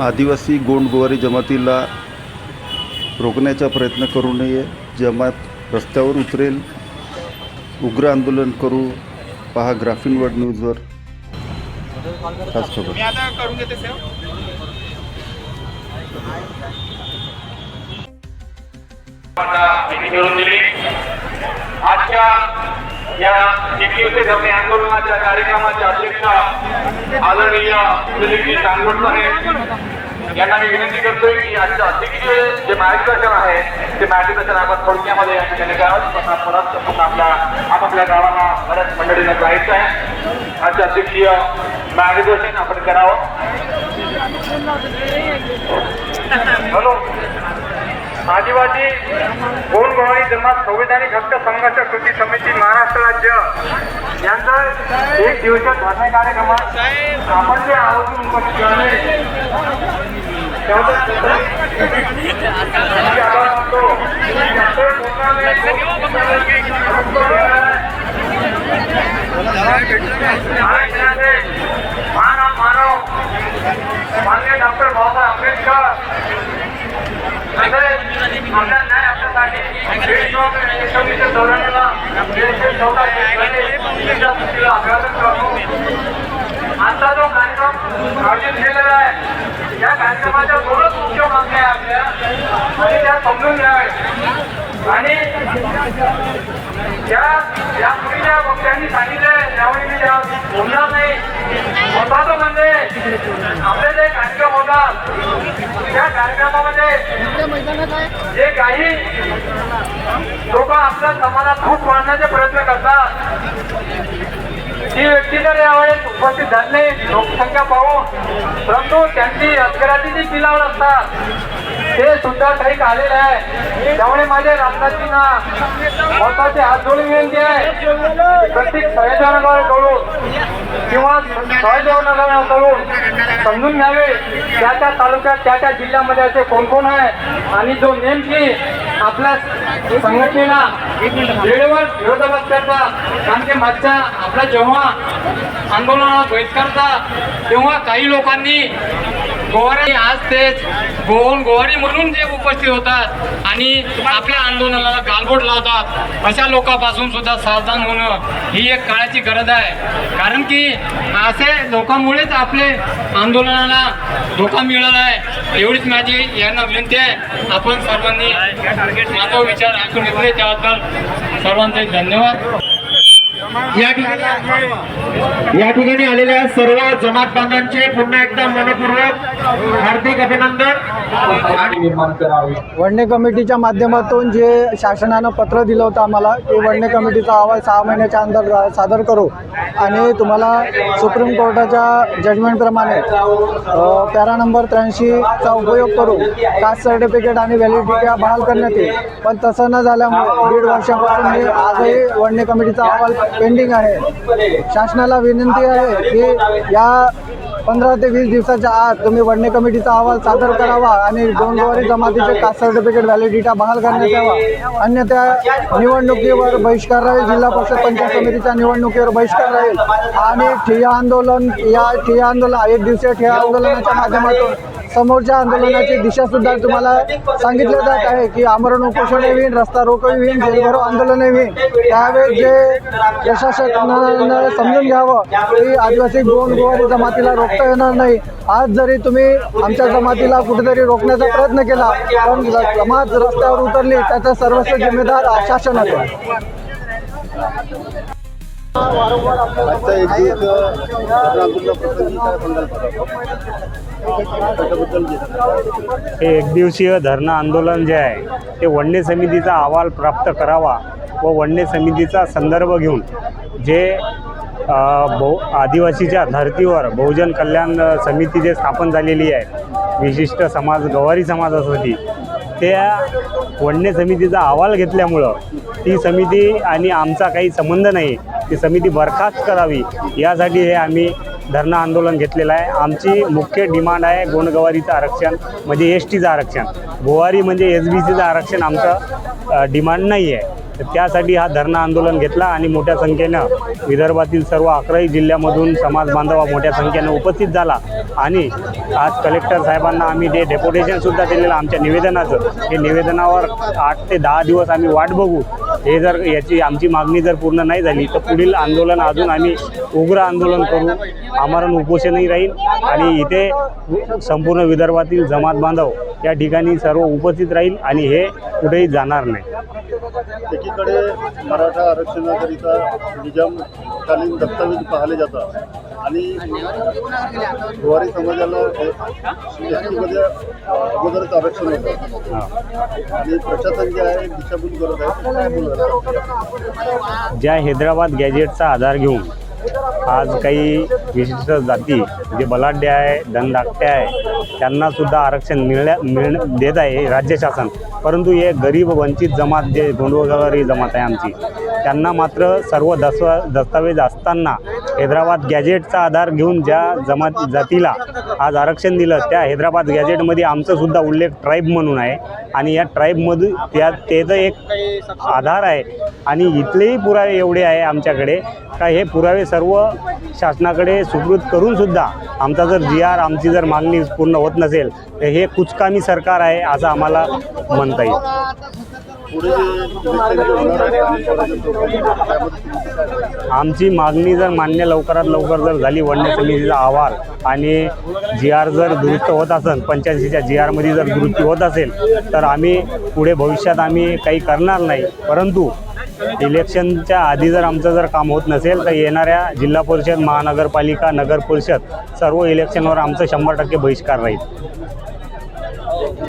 आदिवासी गोंडगोवारी जमातीला रोखण्याचा प्रयत्न करू नये जमात रस्त्यावर उतरेल. उग्र आंदोलन करू. पहा ग्राफिन वर्ल्ड न्यूजवर. खास खबर. या एकविशे धरणे आंदोलनाच्या कार्यक्रमाचे अध्यक्ष आदरणीय दिलीपजी चांदवड साहेब. यांना मी विनंती करतोय की आजचं अध्यक्षीय जे मार्गदर्शन आहे ते मार्गदर्शन आपण थोडक्यामध्ये या ठिकाणी करावं. पण परत पुन्हा आपल्या आपापल्या गावाला बऱ्याच मंडळीनं जायचं आहे. आजचं अध्यक्षीय मार्गदर्शन आपण करावं. हॅलो. आदिवासी गोंडगोवारी जमात संविधानिक हक्क संघर्ष कृती समिती महाराष्ट्र राज्य. यांचा एक दिवसीय धरणे कार्यक्रमात आपण जे आवर्जून उपस्थित झाले मानव मानव मान्य डॉक्टर बाबासाहेब आंबेडकर आजचा जो कार्यक्रम आयोजित केलेला आहे या कार्यक्रमाच्या दोनच मुख्य मागण्या आपल्या. आणि त्या समजून घ्याव्या आणि या यापूर्वी मुलीच्या वक्त्यांनी सांगितलंय त्यावेळी मी त्या बोलणार नाही. महत्वाचं म्हणजे आपले जे कार्यक्रम होतात या कार्यक्रमामध्ये जे काही लोक आपल्या समाजात खूप मांडण्याचे प्रयत्न करतात ती व्यक्ती तर यावेळेस उपस्थित झाली नाही. लोकसंख्या पाहून परंतु त्यांची अजगराची जी किल्लावर असतात ते सुद्धा काही आलेलं आहे त्यामुळे माझ्या रामदासजींना महत्त्वाचे हात जोडून विनंती आहे. प्रत्येक संयोजनाकडून किंवा सहयोजनाकडून समजून घ्यावे. त्या त्या तालुक्यात त्या त्या जिल्ह्यामध्ये असे कोण कोण आहे? आणि जो नेमकी आपल्या संघटनेला वेळेवर विरोधाभास करतात कारण की मागच्या आपला जेव्हा आंदोलनाला बहिष्कारता तेव्हा काही लोकांनी गोवारी आज तेच गोवन गोवारी म्हणून जे उपस्थित होतात आणि आपल्या आंदोलनाला गालबोट लावतात अशा लोकांपासून सुद्धा सावधान होणं ही एक काळाची गरज आहे. कारण की असे लोकांमुळेच आपले आंदोलनाला धोका मिळाला आहे. एवढीच माझी यांना विनंती आहे. आपण सर्वांनी माझा विचार ऐकून घेतले. त्याबद्दल सर्वांचे धन्यवाद. या ठिकाणी या ठिकाणी आलेल्या सर्व जमात बांधवांचे पुन्हा एकदा मनपूर्वक हार्दिक अभिनंदन. निर्माण करावे. वडणे कमिटीच्या माध्यमातून जे शासनानं पत्र दिलं होतं आम्हाला की वडणे कमिटीचा अहवाल सहा महिन्याच्या अंदर सादर करू. आणि तुम्हाला सुप्रीम कोर्टाच्या जजमेंटप्रमाणे पॅरा नंबर त्र्याऐंशीचा उपयोग करू. कास्ट सर्टिफिकेट आणि व्हॅलिडिटी बहाल करण्यात येईल. पण तसं न झाल्यामुळे दीड वर्षापासून हे आजही वडणे कमिटीचा अहवाल पेंडिंग आहे. शासनाला विनंती आहे की या पंधरा ते वीस दिवसाच्या आत तुम्ही वडणे कमिटीचा अहवाल सादर करावा आणि दोन जमातीचे कास्ट सर्टिफिकेट व्हॅलिडिटा बहाल करण्यात यावा. अन्यथा निवडणुकीवर बहिष्कार राहील जिल्हा परिषद पंचायत समितीच्या निवडणुकीवर बहिष्कार राहील. आणि ठिय्या आंदोलन या ठिय्या आंदोलन एक दिवसीय ठिय्या आंदोलनाच्या माध्यमातून समोरच्या आंदोलनाची दिशा सुद्धा तुम्हाला सांगितलं जात आहे की आमरण उपोषण होईल रस्ता रोकोही होईल जेलभरो आंदोलन होईल त्यावेळेस जे प्रशासनानं समजून घ्यावं की आदिवासी गोंड गोवारी जमातीला रोखता येणार नाही. आज जरी तुम्ही आमच्या जमातीला कुठेतरी रोखण्याचा प्रयत्न केला पण जमात रस्त्यावर उतरली त्याचा सर्वस्व जिम्मेदार शासन असेल आजचा एक दिवस प्रसंगी काय हे एकदिवसीय धरणं आंदोलन जे आहे ते वन्य समितीचा अहवाल प्राप्त करावा व वन्य समितीचा संदर्भ घेऊन जे बहु आदिवासीच्या धर्तीवर बहुजन कल्याण समिती जे स्थापन झालेली आहे विशिष्ट समाज गवारी समाजासाठी त्या वन्य समितीचा अहवाल घेतल्यामुळं ती समिती आणि आमचा काही संबंध नाही ती समिती बरखास्त करावी यासाठी हे आम्ही धरणं आंदोलन घेतलेलं आहे. आमची मुख्य डिमांड आहे गोंडगवारीचं आरक्षण म्हणजे एस टीचं आरक्षण. गोवारी म्हणजे एस बी सीचं आरक्षण आमचं डिमांड नाही आहे. तर त्यासाठी हा धरणं आंदोलन घेतला आणि मोठ्या संख्येनं विदर्भातील सर्व अकराही जिल्ह्यामधून समाज बांधव मोठ्या संख्येनं उपस्थित झाला. आणि आज कलेक्टर साहेबांना आम्ही जे डेप्युटेशनसुद्धा दिलेलं आमच्या निवेदनाचं हे निवेदनावर आठ ते दहा दिवस आम्ही वाट बघू. हे जर याची आमची मागणी जर पूर्ण नाही झाली तर पुढील आंदोलन अजून आम्ही उग्र आंदोलन करू. आमरण उपोषणही राहील आणि इथे संपूर्ण विदर्भातील जमात बांधव या ठिकाणी सर्व उपस्थित राहील आणि हे कुठेही जाणार नाही. एकीकडे मराठा आरक्षणाकरिता निजामकालीन दस्तावेज पाहिले जातात. आणि गोवारी समाजाला एस अगोदरच आरक्षण होतं. आणि प्रशासन जे आहे दिशाभूल करत आहे ते ज्या हैदराबाद गॅजेटचा आधार घेऊन आज काही विशिष्ट जाती जे बलाढ्य आहे धनधाकटे आहे त्यांना सुद्धा आरक्षण मिळण्या मिळ देत आहे राज्य शासन. परंतु हे गरीब वंचित जमात जे गोंडवगारी जमात आहे आमची त्यांना मात्र सर्व दस्ता दस्तावेज असताना हैदराबाद गॅजेटचा आधार घेऊन ज्या जमात जातीला आज आरक्षण दिलं त्या हैदराबाद गॅजेटमध्ये आमचंसुद्धा उल्लेख ट्राईब म्हणून आहे. आणि या ट्राईबमधून त्या त्याचं एक आधार आहे. आणि इथलेही पुरावे एवढे आहे आमच्याकडे का हे पुरावे सर्व शासनाकडे सुकृत करूनसुद्धा आमचा जर जी आर आमची जर मागणी पूर्ण होत नसेल तर हे कुचकामी सरकार आहे असं आम्हाला म्हणता येईल. आमची मागणी जर मान्य लवकरात लवकर जर झाली वन्य समितीचा अहवाल आणि जी आर जर दुरुस्त होत असेल पंच्याऐंशीच्या जी आरमध्ये जर दुरुस्ती होत असेल तर आम्ही पुढे भविष्यात आम्ही काही करणार नाही. परंतु इलेक्शनच्या आधी जर आमचं जर काम होत नसेल तर येणाऱ्या जिल्हा परिषद महानगरपालिका नगर परिषद सर्व इलेक्शनवर आमचं शंभर टक्के बहिष्कार राहील.